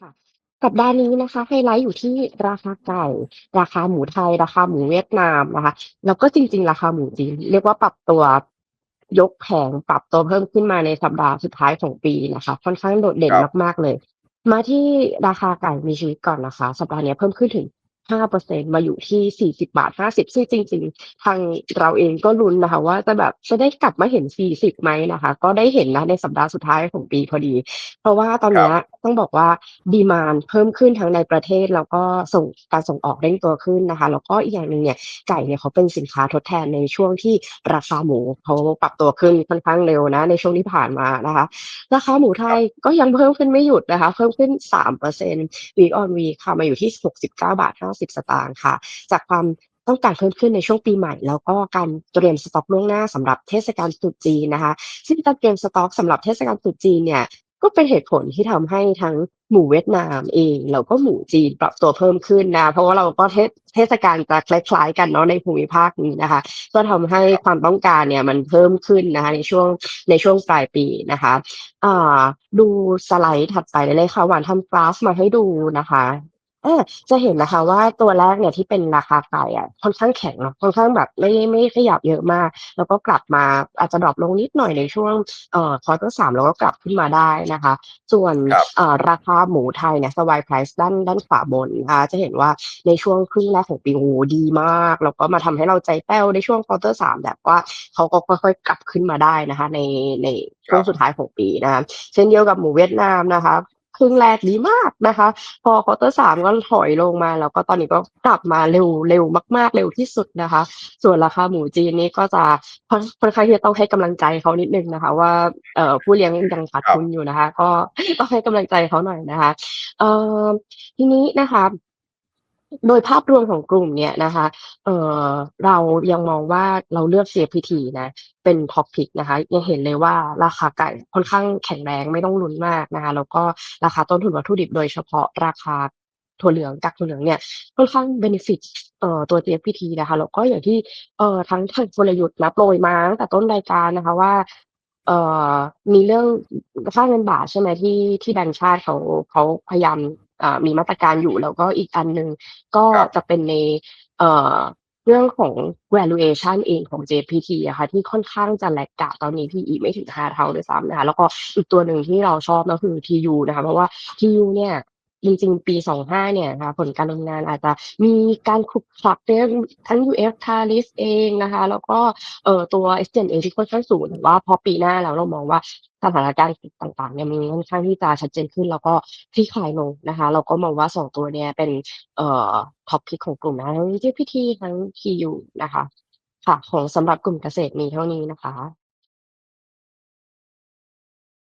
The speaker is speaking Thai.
ค่ะสัปดาห์นี้นะคะไฮไลต์อยู่ที่ราคาไก่ราคาหมูไทย ราคาหมูเวียดนามนะคะ แล้วก็จริง ๆ ราคาหมูจีนเรียกว่าปรับตัวยกแผงปรับตัวเพิ่มขึ้นมาในสัปดาห์สุดท้ายของปีนะคะ ค่อนข้างโดดเด่นครับ มากๆเลย มาที่ราคาไก่มีชีวิตก่อนนะคะ สัปดาห์เนี้ยเพิ่มขึ้นถึง 5%มาอยู่ที่ 40.50 ซึ่งจริง ๆ ทางเราเองก็ลุ้นนะคะ ว่าจะแบบจะได้กลับมาเห็น 40 ไหมนะคะ ก็ได้เห็นนะในสัปดาห์สุดท้ายของปีพอดี เพราะว่าตอนครเนัี้บยต้องบอกว่าดีมานด์เพิ่มขึ้นทั้งในประเทศ แล้วก็ส่งการส่งออกเร่งตัวขึ้นนะคะ แล้วก็อีกอย่างหนึ่งเนี่ยไก่เนี่ยเขาเป็นสินค้าทดแทนในช่วงที่ราคาหมูเขาปรับตัวขึ้นค่อนข้างเร็วนะ ในช่วงที่ผ่านมานะคะ ราคาหมูไทยครับก็ยังเพิ่มขึ้นไม่หยุดนะคะ เพิ่มขึ้น3% week on week ค่ะมาอยู่ที่90 สตางค์ค่ะ จากความต้องการเพิ่มขึ้นในช่วงปีใหม่ แล้วก็การเตรียมสต็อกล่วงหน้าสำหรับเทศกาลตรุษจีนนะคะ ซึ่งการเตรียมสต็อกสำหรับเทศกาลตรุษจีนเนี่ยก็เป็นเหตุผลที่ทำให้ทั้งหมูเวียดนามเองแล้วก็หมูจีนปรับตัวเพิ่มขึ้นนะ เพราะว่าเราก็เทศเทศกาลจะคล้ายๆกันเนาะในภูมิภาคนี้นะคะ ก็ทำให้ความต้องการเนี่ยมันเพิ่มขึ้นนะคะในช่วงในช่วงปลายปีนะคะอ่าดูสไลด์ถัดไปเลยค่ะหวานทำกราฟมาให้ดูนะคะ อาจะเห็นนะคะว่า ตัวแรกเนี่ยที่เป็นราคาไก่อะค่อนข้างแข็งเนาะ ค่อนข้างแบบไม่ ไม่ขยับเยอะมาก แล้วก็กลับมาอาจจะดร็อปลงนิดหน่อยในช่วง เอ่อควอเตอร์3แล้วก็กลับขึ้นมาได้นะคะ ส่วน ครับอ่าราคาหมูไทยเนี่ย Swine Price ด้าน ด้านขวาบนนะคะจะเห็นว่าในช่วงครึ่งแรกของปี โอ้โฮ ดีมาก แล้วก็มาทำให้เราใจแป้วในช่วงควอเตอร์3แบบว่าเขาก็ค่อย ๆ กลับขึ้นมาได้นะคะ ใน ในชค่รวังบ สุดท้ายของปีนะคะ เช่นเดียวกับหมูเวียดนามนะคะ ครึ่งแรกดีมากนะคะ พอควอเตอร์สามก็ถอยลงมา แล้วก็ตอนนี้ก็กลับมาเร็วเร็วมาก ๆ เร็วที่สุดนะคะ ส่วนราคาหมูจีนนี่ก็จะค่อนค่อนข้างที่จะต้องให้กำลังใจเขานิดนึงนะคะ ว่าเอ่อผู้เลี้ยงยังขาดทุนอยู่นะคะ ก็ต้องให้กำลังใจเขาหน่อยนะคะเอ่อทีนี้นะคะ โดยภาพรวมของกลุ่มเนี่ยนะคะ เอ่อ เรายังมองว่าเราเลือก CFPT นะ เป็น Top Pick นะคะ ยังเห็นเลยว่าราคาไก่ค่อนข้างแข็งแรงไม่ต้องลุ้นมากนะคะ แล้วก็ราคาต้นทุนวัตถุดิบโดยเฉพาะราคาถั่วเหลืองกากถั่วเหลืองเนี่ยค่อนข้างเบนฟิตเอ่อตัว CFPT นะคะแล้วก็อย่างที่เอ่อทั้งทางกลยุทธ์นะโปรยมาตั้งแต่ต้นรายการนะคะว่าเอ่อมีเรื่องค่าเงินบาทใช่ไหมที่ที่แบงก์ชาติเขาเขาพยายาม มีมาตรการอยู่แล้วก็อีกอันหนึ่งก็ครับจะเป็นในเอ่อเรื่องของ valuation เองของ JFPT อะค่ะที่ค่อนข้างจะ lag กะตอนนี้ PE ไม่ถึง 5 เท่าด้วยซ้ำนะคะแล้วก็อีกตัวหนึ่งที่เราชอบก็คือ TU นะคะเพราะว่า TU เนี่ย จริงๆ ปี 25 เนี่ยนะคะผลการดำเนินงานอาจจะมีการขลุกขลักเรื่องทั้ง US tariff เองนะคะ แล้วก็เอ่อตัว SG&A ที่ค่อนข้างสูงแต่ว่าพอปีหน้าแล้วเรามองว่าสถานการณ์ต่างๆเนี่ยมันค่อนข้างที่จะชัดเจนขึ้น แล้วก็คลี่คลายลงนะคะ เราก็มองว่า 2 ตัวเนี้ยเป็นเอ่อ Top Pick ของกลุ่มนะทั้ง JPT ทั้ง TU นะคะค่ะของสำหรับกลุ่มเกษตรมีเท่านี้นะคะ